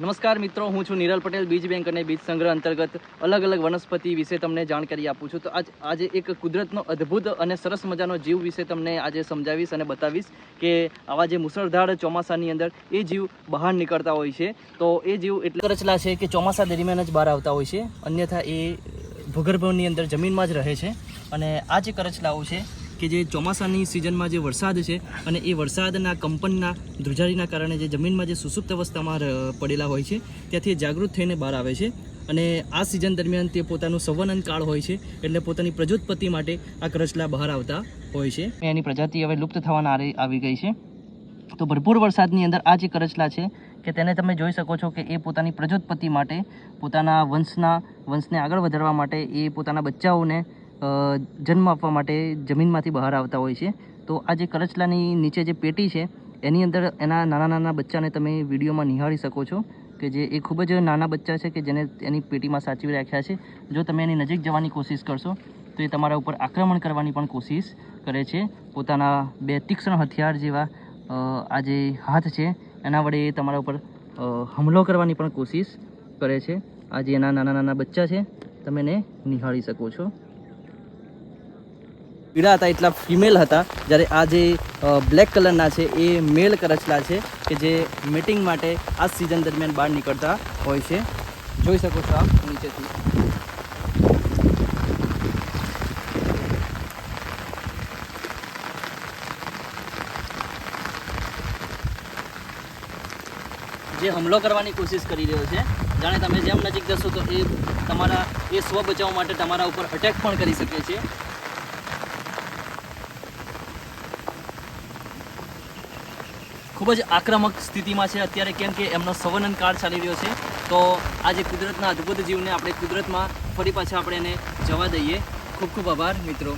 નમસ્કાર મિત્રો, હું છું નિરલ પટેલ, બીજ બેંક અને બીજ સંગ્રહ અંતર્ગત અલગ અલગ વનસ્પતિ વિશે તમને જાણકારી આપું છું. તો આજ, આજે એક કુદરતનો અદ્ભુત અને સરસ મજાનો જીવ વિશે તમને આજે સમજાવીશ અને બતાવીશ કે આવા જે મુસળધાર ચોમાસાની અંદર એ જીવ બહાર નીકળતા હોય છે. તો એ જીવ એટલે રચલા છે કે ચોમાસા દરમિયાન જ બહાર આવતા હોય છે. અન્યથા એ ભૂગર્ભની અંદર જમીનમાં જ રહે છે. અને આ જે કરચલાઓ છે કે જે ચોમાસાની સિઝનમાં જે વરસાદ છે અને એ વરસાદના કંપનના ધ્રુજારીના કારણે જે જમીનમાં જે સુસુપ્ત અવસ્થામાં પડેલા હોય છે, ત્યાંથી જાગૃત થઈને બહાર આવે છે. અને આ સિઝન દરમિયાન તે પોતાનું સંવનન કાળ હોય છે, એટલે પોતાની પ્રજોત્પત્તિ માટે આ કરચલા બહાર આવતા હોય છે. એની પ્રજાતિ હવે લુપ્ત થવાના આવી ગઈ છે. તો ભરપૂર વરસાદની અંદર આ જે કરચલા છે, કે તેને તમે જોઈ શકો છો કે એ પોતાની પ્રજોત્પત્તિ માટે પોતાના વંશના, વંશને આગળ વધારવા માટે એ પોતાના બચ્ચાઓને જન્મ આપવા માટે જમીનમાંથી બહાર આવતા હોય છે. તો આ જે કરચલાની નીચે જે પેટી છે, એની અંદર એના નાના નાના બચ્ચાને તમે વિડીયોમાં નિહાળી શકો છો કે જે એ ખૂબ જ નાના બચ્ચા છે કે જેને એની પેટીમાં સાચવી રાખ્યા છે. જો તમે એની નજીક જવાની કોશિશ કરશો, તો એ તમારા ઉપર આક્રમણ કરવાની પણ કોશિશ કરે છે. પોતાના બે તીક્ષ્ણ હથિયાર જેવા આ જે હાથ છે, એના વડે એ તમારા ઉપર હુમલો કરવાની પણ કોશિશ કરે છે. આ જે એના નાના નાના બચ્ચા છે, તમે એને નિહાળી શકો છો. પીળા હતા એટલા ફિમેલ હતા, જ્યારે આ જે બ્લેક કલરના છે એ મેલ કરચલા છે કે જે મીટિંગ માટે આ સિઝન દરમિયાન બહાર નીકળતા હોય છે. જોઈ શકો છો આપ નીચેથી. જે હુમલો કરવાની કોશિશ કરી રહ્યો છે, જાણે તમે જેમ નજીક જશો તો એ તમારા, એ સ્વ બચાવ માટે તમારા ઉપર અટેક પણ કરી શકે છે. ખૂબ જ આક્રમક સ્થિતિમાં છે. અત્યારે કેમ કે એમનો સંવનન કાળ ચાલી રહ્યો છે. તો આ જે કુદરતના અદ્ભુત જીવને આપણે કુદરતમાં ફરી પાછા આપણે એને જવા દઈએ. ખૂબ ખૂબ આભાર, મિત્રો.